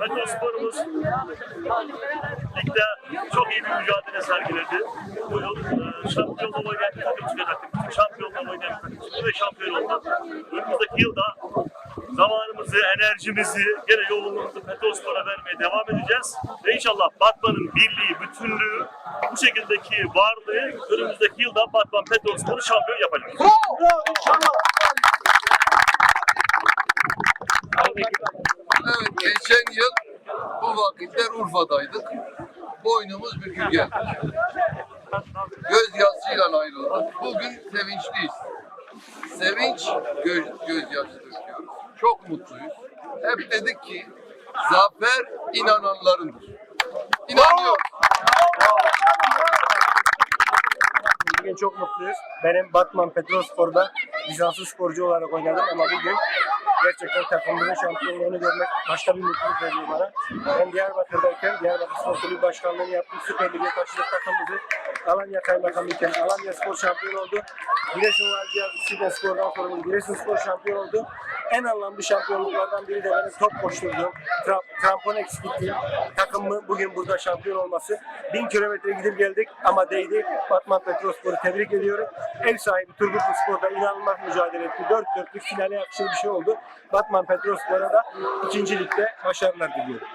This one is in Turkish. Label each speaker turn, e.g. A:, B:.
A: Metosporumuz ligde çok iyi bir mücadele sergiledi. Bu yıl e, şampiyonluğa oynayan bir takım çıkacaktı. Oynayan bir takım çıktı ve şampiyon oldu. Önümüzdeki yılda zamanımızı, enerjimizi, gene yoğunluğumuzu Petrospor'a vermeye devam edeceğiz. Ve inşallah Batman'ın birliği, bütünlüğü, bu şekildeki varlığı önümüzdeki yılda Batman Petrospor'u şampiyon yapacak.
B: Evet, geçen yıl bu vakitler Urfa'daydık. Boynumuz bükük geldi. Gözyaşıyla ayrıldık. Bugün sevinçliyiz. Sevinç göz, gözyaşı döküyoruz. Çok mutluyuz. Hep dedik ki zafer inananlarındır. İnanıyoruz.
C: Bugün çok mutluyuz. Benim Batman Petrospor'da lisanslı sporcu olarak oynadım ama bugün gerçekten takımımızın şampiyonluğunu görmek başka bir mutluluk veriyor bana. Ben Diyarbakır'dayken Diyarbakır Spor Kulübü Başkanlığı'nı yaptım. Süper Lig'e taşıdık takımımızı. Alanya Kaymakamıyken Alanya Spor şampiyon oldu. Giresun Valciya Sivas Spor'dan sonra Giresun Spor şampiyon oldu. En anlamlı şampiyonluklardan biri de benim top koşturduğum, tra trampon eksikliğim, takımımın bugün burada şampiyon olması. Bin kilometre gidip geldik ama değdi. Batman Petrospor'u tebrik ediyorum. Ev sahibi Turgut Spor'da inanılmaz mücadele etti. Dört dörtlük finale yakışır bir şey oldu. Batman Petrospor'a da ikinci ligde başarılar diliyorum.